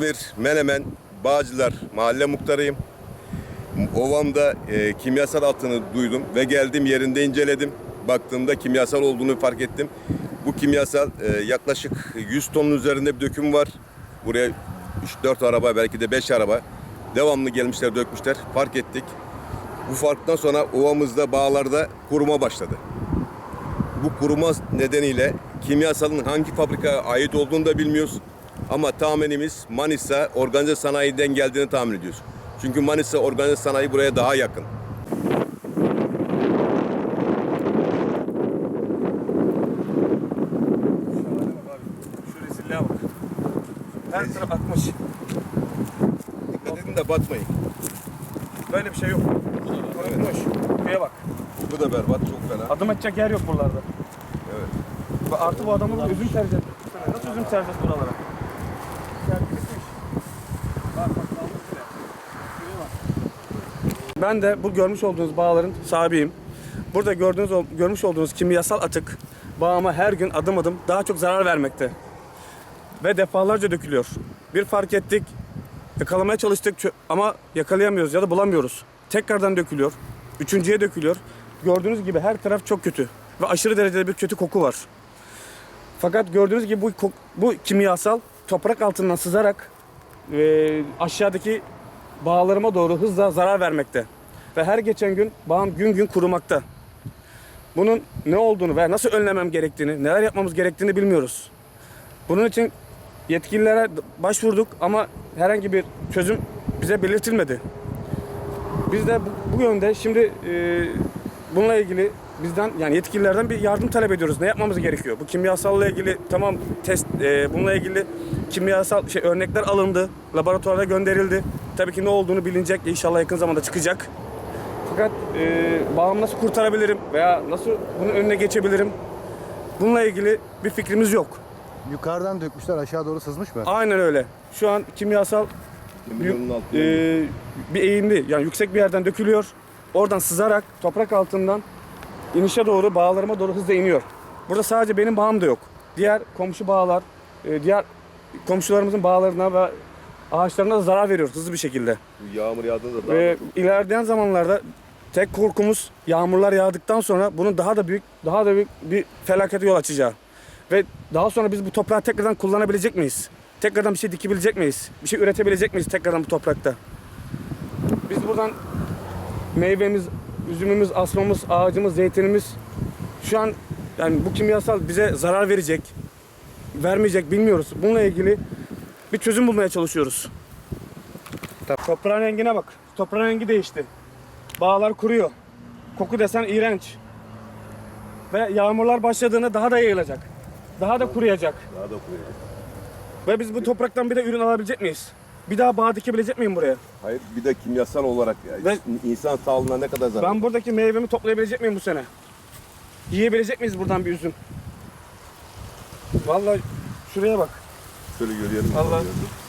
İzmir, Menemen, Bağcılar mahalle muhtarıyım. Ovamda e, kimyasal attığını duydum ve geldim yerinde inceledim. Baktığımda kimyasal olduğunu fark ettim. Bu kimyasal e, yaklaşık 100 tonun üzerinde bir döküm var. Buraya 3-4 araba belki de 5 araba devamlı gelmişler dökmüşler. Fark ettik. Bu farktan sonra ovamızda bağlarda kuruma başladı. Bu kuruma nedeniyle kimyasalın hangi fabrikaya ait olduğunu da bilmiyoruz. Ama tahminimiz Manisa organize sanayiden geldiğini tahmin ediyoruz. Çünkü Manisa organize sanayi buraya daha yakın. Şu rezilliğe bak. Her taraf atmış. Dikkat edin de batmayın. Böyle bir şey yok. Kurutmuş. Şuraya bak. Bu da berbat, çok fena. Adım atacak yer yok buralarda. Evet. Ve Artı bu adamın üzüm tercih etti. Nasıl üzüm tercih buralara? Ben de bu görmüş olduğunuz bağların sahibiyim. Burada gördüğünüz görmüş olduğunuz kimyasal atık bağıma her gün adım adım daha çok zarar vermekte. Ve defalarca dökülüyor. Bir fark ettik, yakalamaya çalıştık ama yakalayamıyoruz ya da bulamıyoruz. Tekrardan dökülüyor. Üçüncüye dökülüyor. Gördüğünüz gibi her taraf çok kötü ve aşırı derecede bir kötü koku var. Fakat gördüğünüz gibi bu, bu kimyasal toprak altından sızarak e, aşağıdaki bağlarıma doğru hızla zarar vermekte. Ve her geçen gün bağım gün gün kurumakta. Bunun ne olduğunu ve nasıl önlemem gerektiğini, neler yapmamız gerektiğini bilmiyoruz. Bunun için yetkililere başvurduk ama herhangi bir çözüm bize belirtilmedi. Biz de bu, yönde şimdi e, bununla ilgili bizden yani yetkililerden bir yardım talep ediyoruz. Ne yapmamız gerekiyor? Bu kimyasalla ilgili tamam test e, bununla ilgili kimyasal şey örnekler alındı, laboratuvara gönderildi. Tabii ki ne olduğunu bilinecek. İnşallah yakın zamanda çıkacak. Fakat e, bağımı nasıl kurtarabilirim veya nasıl bunun önüne geçebilirim? Bununla ilgili bir fikrimiz yok. Yukarıdan dökmüşler aşağı doğru sızmış mı? Aynen öyle. Şu an kimyasal altında. e, bir eğimli yani yüksek bir yerden dökülüyor. Oradan sızarak toprak altından inişe doğru bağlarıma doğru hızla iniyor. Burada sadece benim bağım da yok. Diğer komşu bağlar, e, diğer komşularımızın bağlarına ve ağaçlarına da zarar veriyor hızlı bir şekilde. Yağmur yağdığında daha Ve ilerleyen zamanlarda tek korkumuz yağmurlar yağdıktan sonra bunun daha da büyük, daha da büyük bir felakete yol açacağı. Ve daha sonra biz bu toprağı tekrardan kullanabilecek miyiz? Tekrardan bir şey dikebilecek miyiz? Bir şey üretebilecek miyiz tekrardan bu toprakta? Biz buradan meyvemiz, üzümümüz, asmamız, ağacımız, zeytinimiz şu an yani bu kimyasal bize zarar verecek, vermeyecek bilmiyoruz. Bununla ilgili bir çözüm bulmaya çalışıyoruz. Toprağın rengine bak. Toprağın rengi değişti. Bağlar kuruyor. Koku desen iğrenç. Ve yağmurlar başladığında daha da yayılacak. Daha da kuruyacak. daha da koyuyor. Ve biz bu topraktan bir de ürün alabilecek miyiz? Bir daha bağ dikebilecek miyim buraya? Hayır bir de kimyasal olarak yani Ve- insan sağlığına ne kadar zarar. Ben buradaki meyvemi toplayabilecek miyim bu sene? Yiyebilecek miyiz buradan bir üzüm? Vallahi şuraya bak. Şöyle görüyorum. Allah. görüyorum.